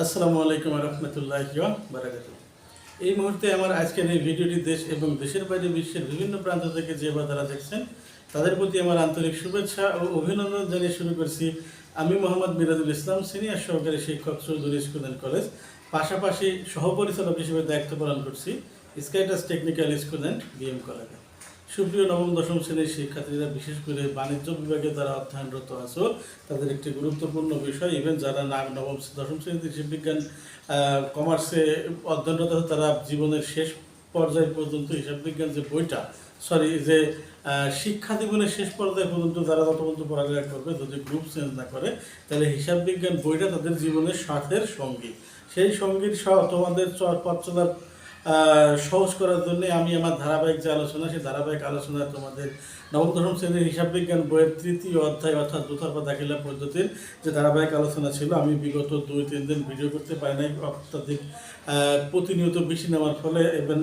আসসালামু আলাইকুম রহমতুল্লাহ বারাকাত এই মুহূর্তে আমার আজকের এই ভিডিওটি দেশ এবং দেশের বাইরে বিশ্বের বিভিন্ন প্রান্ত থেকে যে বা তারা দেখছেন, তাদের প্রতি আমার আন্তরিক শুভেচ্ছা ও অভিনন্দন জানিয়ে শুরু করছি। আমি মোহাম্মদ মিরাজুল ইসলাম, সিনিয়র সহকারী শিক্ষক চৌধুরী স্কুল অ্যান্ড কলেজ। পাশাপাশি সহপরিচালক হিসেবে দায়িত্ব পালন করছি স্কাইটাস টেকনিক্যাল স্কুল অ্যান্ড বিএম কলেজে। সুপ্রিয় নবম, দশম শ্রেণির শিক্ষার্থীরা, বিশেষ করে বাণিজ্য বিভাগে যারা অধ্যয়নরত আছো, তাদের একটি গুরুত্বপূর্ণ বিষয় ইভেন যারা নবম দশম শ্রেণীতে বিজ্ঞান কমার্সে অধ্যয়নরত আছে, তারা জীবনের শেষ পর্যায় পর্যন্ত হিসাব বিজ্ঞান যে বইটা সরি যে শিক্ষা জীবনের শেষ পর্যায় পর্যন্ত যারা তত পর্যন্ত পড়ালেখা করবে, যদি গ্রুপ চেঞ্জ না করে, তাহলে হিসাব বিজ্ঞান বইটা তাদের জীবনের সাথের সঙ্গী। সেই সঙ্গীর সহ তোমাদের পথ চলার সহজ করার জন্য আমি আমার ধারাবাহিক যে আলোচনা, সেই ধারাবাহিক আলোচনা তোমাদের নবম দশম শ্রেণির হিসাব বিজ্ঞান বইয়ের তৃতীয় অধ্যায় অর্থাৎ দুতর্ফা দাখিলা পদ্ধতির যে ধারাবাহিক আলোচনা ছিল, আমি বিগত দুই, তিন দিন ভিডিও করতে পারি নাই, অত্যাধিক প্রতিনিয়ত বেশি নেওয়ার ফলে এবং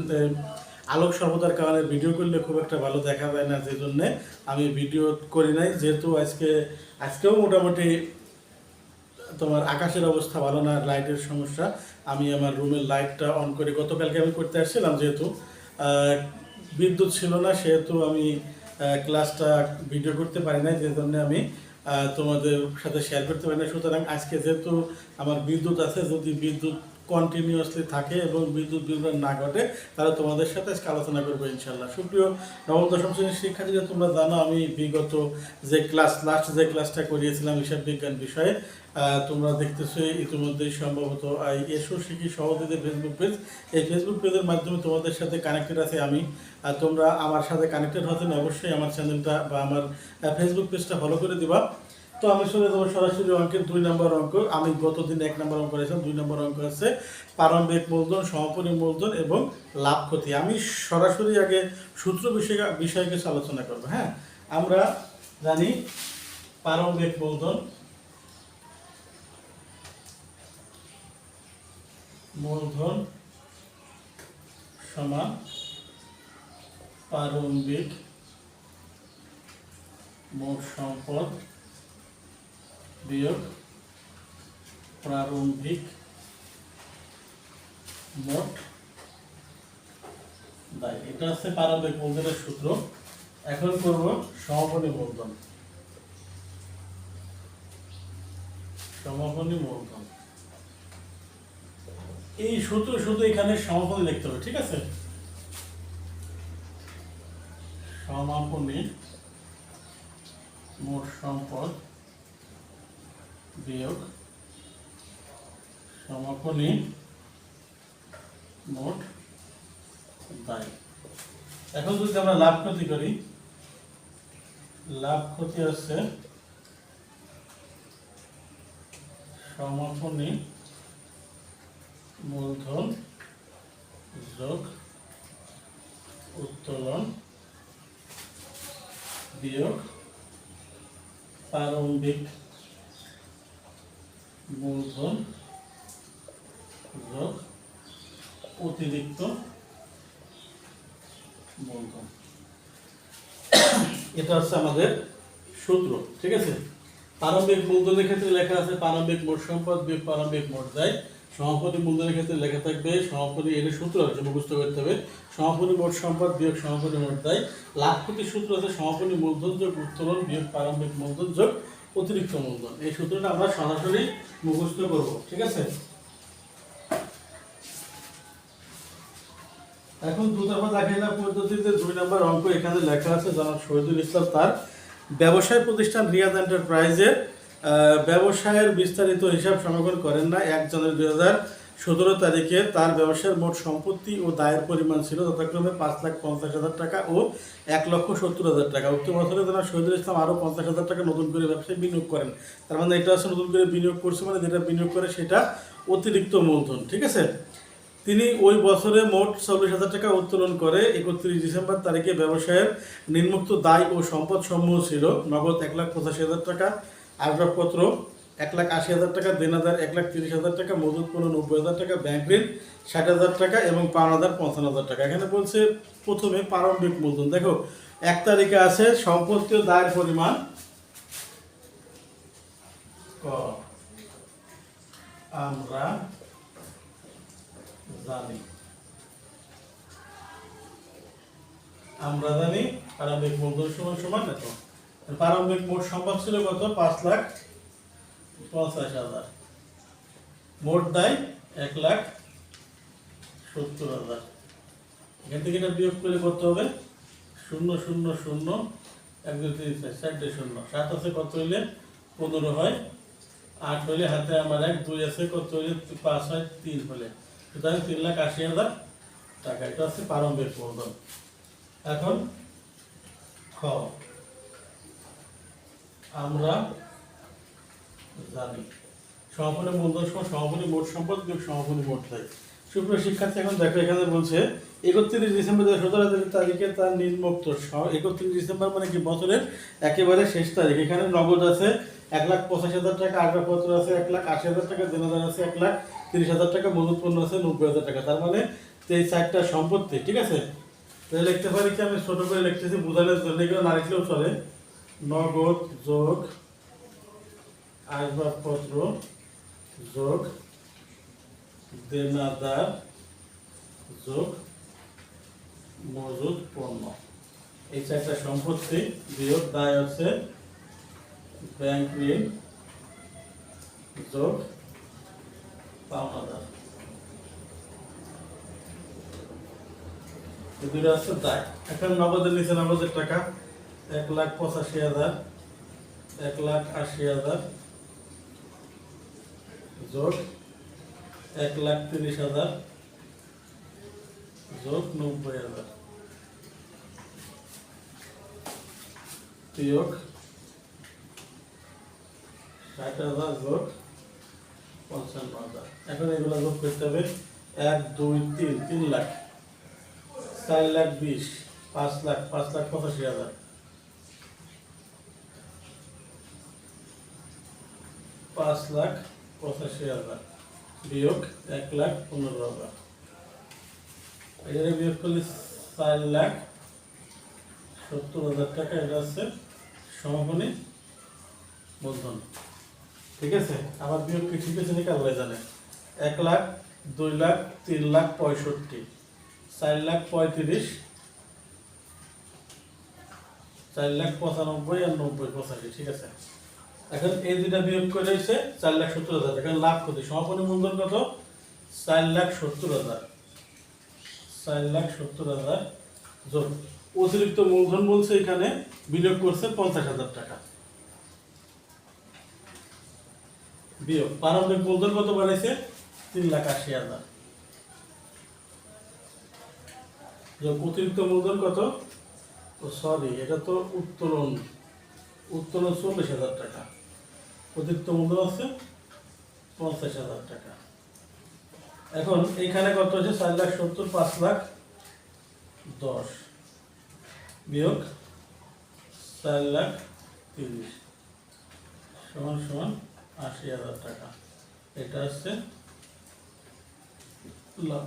আলোক সর্বদার কারণে ভিডিও করলে খুব একটা ভালো দেখা যায় না যে জন্যে আমি ভিডিও করি নাই, যেহেতু আজকে, আজকেও মোটামুটি তোমার আকাশের অবস্থা ভালো না লাইটের সমস্যা। আমি আমার রুমের লাইটটা অন করে গতকালকে আমি করতে আসছিলাম যেহেতু বিদ্যুৎ ছিল না, সেহেতু আমি ক্লাসটা ভিডিও করতে পারি না যে জন্য আমি তোমাদের সাথে শেয়ার করতে পারি না সুতরাং আজকে যেহেতু আমার বিদ্যুৎ আছে, যদি বিদ্যুৎ কন্টিনিউয়াসলি থাকে এবং বিদ্যুৎ বিভ্রাট না ঘটে, তাহলে তোমাদের সাথে আজকে আলোচনা করব ইনশাল্লাহ সুপ্রিয় নবম, দশম শ্রেণির শিক্ষার্থীরা তোমরা জানো, আমি বিগত যে ক্লাস লাস্ট যে ক্লাসটা করিয়েছিলাম হিসাব বিজ্ঞান বিষয়ে তোমরা দেখতেছো ইতিমধ্যেই সম্ভবত এসো শিখি সহযোগীদের ফেসবুক পেজ এই ফেসবুক পেজের মাধ্যমে তোমাদের সাথে কানেক্টেড আছে আমি। আর তোমরা আমার সাথে কানেক্টেড হতে হলে অবশ্যই আমার চ্যানেলটা বা আমার ফেসবুক পেজটা ফলো করে দিবা। তো আমি শুনে যাব সরাসরি অঙ্কের দুই নম্বর অঙ্ক। আমি গতদিন এক নম্বর অঙ্ক করেছিলাম, দুই নম্বর অঙ্ক আছে প্রারম্ভিক মূলধন সমাপনী মূলধন এবং লাভ ক্ষতি। আমি সরাসরি আগে সূত্র বিষয় বিষয়ে কিছু আলোচনা করব হ্যাঁ? আমরা জানি প্রারম্ভিক মূলধন মূলধন সমান প্রারম্ভিক মোট সম্পদ বিয়োগ প্রারম্ভিক মোট দায়। এটা হচ্ছে প্রারম্ভিক মূলধনের সূত্র। এখন করব সমাপনী মূলধন সমাপনী মূলধন এই সূত্র শুধু এখানে সমাপনী লিখতে হবে, ঠিক আছে? সমাপনী মোট সম্পদ বিয়োগ সমাপনী মোট দায়। এখন যদি আমরা লাভ ক্ষতি করি, লাভ ক্ষতি হচ্ছে সমাপনী মূলধন যোগ উত্তোলন বিয়োগ প্রারম্ভিক মূলধন যোগ অতিরিক্ত মূলধন। এটা হচ্ছে আমাদের সূত্র, ঠিক আছে? প্রারম্ভিক মূলধনের ক্ষেত্রে লেখা আছে প্রারম্ভিক মোট সম্পদ বিয়োগ প্রারম্ভিক মোট দায় সমাপনী মূলধনের ক্ষেত্রে লেখা থাকবে সমাপনী এটা সূত্র আছে, মুখস্থ করতে হবে। সমাপনী মোট সম্পদ বিয়োগ সমাপনী মোট দায় ক্ষতির সূত্র আছে, সমাপনী মূলধন যোগ উত্তোলন বিয়োগ প্রারম্ভিক মূলধন যোগ অতিরিক্ত মূলধন। এই সূত্রটা আমরা সরাসরি মুখস্থ করব, ঠিক আছে? এখন দুতরফা দাখিলা পদ্ধতিতে দুই নম্বর অঙ্ক এখানে লেখা আছে, জনাব শহীদুল ইসলাম তার ব্যবসায় প্রতিষ্ঠান রিয়াদ এন্টারপ্রাইজের ব্যবসায়ের বিস্তারিত হিসাব সংগ্রহ করেন না। এক জানুয়ারি দুই হাজার সতেরো তারিখে তার ব্যবসার মোট সম্পত্তি ও দায়ের পরিমাণ ছিল যথাক্রমে পাঁচ লাখ পঞ্চাশ হাজার টাকা ও এক লক্ষ সত্তর হাজার টাকা। উক্ত বছরে জনাব শহীদুল ইসলাম আরও পঞ্চাশ হাজার টাকা নতুন করে ব্যবসায় বিনিয়োগ করেন। তার মানে এটা হচ্ছে নতুন করে বিনিয়োগ করছে মানে যেটা বিনিয়োগ করে সেটা অতিরিক্ত মূলধন, ঠিক আছে? তিনি ওই বছরে মোট চল্লিশ হাজার টাকা উত্তোলন করে একত্রিশ ডিসেম্বর তারিখে ব্যবসায়ের নির্মুক্ত দায় ও সম্পদ সমূহ ছিল নগদ এক লাখ পঁচাশি হাজার টাকা। আসবাবপত্র এক লাখ আশি হাজার টাকা দেনাদার, এক লাখ তিরিশ হাজার টাকা মজুত পণ্য, নব্বই হাজার টাকা ব্যাংক ঋণ, ষাট হাজার টাকা এবং পাওনাদার পঞ্চান্ন হাজার টাকা। এখানে বলছে প্রথমে প্রারম্ভিক মূলধন। দেখো, এক তারিখে আছে সম্পত্তি ও দায়ের পরিমাণ। ক। আমরা জানি। আমরা জানি প্রারম্ভিক মূলধন সমান সমান এত প্রারম্ভিক মোট সম্পদ ছিল কত? পাঁচ লাখ পঞ্চাশ হাজার। মোট দায় এক লাখ সত্তর হাজার। এখান থেকে এটা বিয়োগ করে করতে হবে? শূন্য শূন্য শূন্য, এক, দুই, তিন, চার চারটে শূন্য। সাত আছে কত হইলে? পনেরো হয়। আট হইলে হাতে আমার এক, দুই আছে কত হইলে? পাঁচ হয় তিন হলে সুতরাং তিন লাখ আশি হাজার টাকা। এটা হচ্ছে প্রারম্ভিক মূলধন এখন খ। আমরা জানি। সমাপনী মূলধন সমান মোট সম্পদ সমাপনী মোট শিক্ষার্থী, এখন দেখো, এখানে বলছে, একত্রিশ ডিসেম্বর দু সতেরো তারিখে তার নির্মুক্ত একত্রিশ ডিসেম্বর মানে কি বছরের একেবারে শেষ তারিখ। এখানে নগদ আছে এক লাখ হাজার টাকা, আসবাবপত্র আছে এক লাখ আশি হাজার টাকা, দেনাদার আছে এক লাখ তিরিশ হাজার টাকা মজুত পণ্য আছে নব্বই হাজার টাকা। তার মানে চারটা সম্পত্তি, ঠিক আছে? তাহলে লিখতে পারি কি? আমি ছোট করে লিখতেছি, বোঝানোর জন্য এগুলো না লিখলেও চলে। নগদ যোগ আসবাবপত্র যোগ দেনাদার যোগ মজুদ পণ্য এই চারটা সম্পত্তি বিয়োগ দায় আছে ব্যাংক ঋণ, যোগ, পাওনাদার। দুটো আছে দায়। এখন নগদের নিচে নগদের টাকা এক লাখ পঁচাশি হাজার, এক লাখ আশি হাজার যোগ এক লাখ তিরিশ হাজার, যোগ নব্বই হাজার। বিয়োগ ষাট হাজার, যোগ পঞ্চান্ন হাজার। এখন এগুলো যোগ করতে হবে এক, দুই, তিন তিন লাখ। চার লাখ বিশ, পাঁচ লাখ পাঁচ লাখ পঁচাশি হাজার। পাঁচ লাখ পঁচাশি হাজার। বিয়োগ এক লাখ পনেরো হাজার। এখানে বিয়োগ করলে চার লাখ সত্তর হাজার টাকা, এটা হচ্ছে সমাপনী মূলধন ঠিক আছে? আবার বিয়োগ কি ঠিক আছে নাকি আল্লাহ জানে? এক লাখ, দুই লাখ, তিন লাখ পঁয়ষট্টি। চার লাখ পঁয়ত্রিশ। চার লাখ পঁচানব্বই আর নব্বই, পঁচাশি। ঠিক আছে? এখন এই দুইটা বিয়োগ করে হচ্ছে চার লাখ সত্তর হাজার। এখন লাভ ক্ষতি। সমাপনী মূলধন কত? চার লাখ সত্তর হাজার। চার লাখ সত্তর হাজার যোগ অতিরিক্ত মূলধন বলছে এখানে বিনিয়োগ করছে পঞ্চাশ হাজার টাকা। বিয়োগ। প্রারম্ভিক মূলধন কত বাড়াইছে? তিন লাখ আশি হাজার। যোগ অতিরিক্ত মূলধন কত? সরি এটা তো উত্তোলন। উত্তোলন চল্লিশ হাজার টাকা। অতিরিক্ত মূল্য আছে, পঞ্চাশ হাজার টাকা। এখন এখানে কত হচ্ছে? চার লাখ সত্তর, পাঁচ লাখ দশ। বিয়োগ চার লাখ তিরিশ। সমান সমান আশি হাজার টাকা। এটা হচ্ছে লাভ।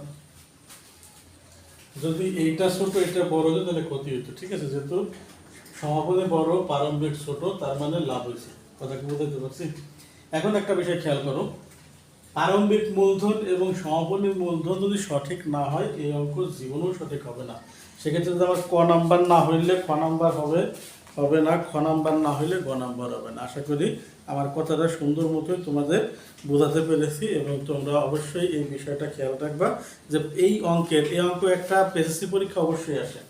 যদি এইটা ছোট, এটা বড় হতো তাহলে ক্ষতি হতো ঠিক আছে, যেহেতু সমাপনী বড়, প্রারম্ভিক ছোট, তার মানে লাভ হয়েছে। কথা কি বুঝতে পারছি এখন একটা বিষয় খেয়াল করো। প্রারম্ভিক মূলধন এবং সমাপনী মূলধন যদি সঠিক না হয়, এই অঙ্ক জীবনেও সঠিক হবে না। সেক্ষেত্রে যদি আমার ক নাম্বার না হইলে খ নাম্বার হবে হবে না। খ নাম্বার না হইলে গ নাম্বার হবে না। আশা করি আমার কথাটা সুন্দর মতোই তোমাদের বোঝাতে পেরেছি এবং তোমরা অবশ্যই এই বিষয়টা খেয়াল রাখবা যে এই অঙ্কের, এই অঙ্ক একটা এসএসসি পরীক্ষা অবশ্যই আসে।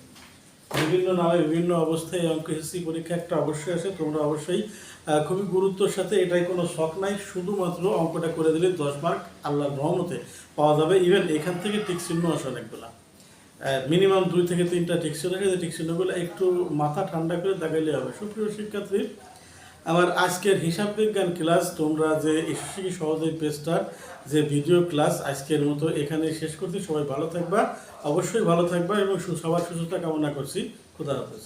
বিভিন্ন নামে বিভিন্ন অবস্থায় এই অঙ্ক এসএসসি পরীক্ষা একটা অবশ্যই আসে। তোমরা অবশ্যই খুবই গুরুত্বর সাথে এটাই কোনো শখ নাই, শুধুমাত্র অঙ্কটা করে দিলে দশ মার্ক আল্লাহর রহমতে পাওয়া যাবে। ইভেন এখান থেকে টিক চিহ্ন আসে অনেকগুলা। মিনিমাম দুই থেকে তিনটা টিক আছে টিক চিহ্নগুলো একটু মাথা ঠান্ডা করে দেখাইলে হবে। সুপ্রিয় শিক্ষার্থী, আমার আজকের হিসাব বিজ্ঞান ক্লাস, তোমরা যে এসএসসি সহজেই পেজটার যে ভিডিও ক্লাস আজকের মতো এখানে শেষ করছি। সবাই ভালো থাকবা, অবশ্যই ভালো থাকবা এবং সবার সুস্থতা কামনা করছি। খুদা হাফেজ।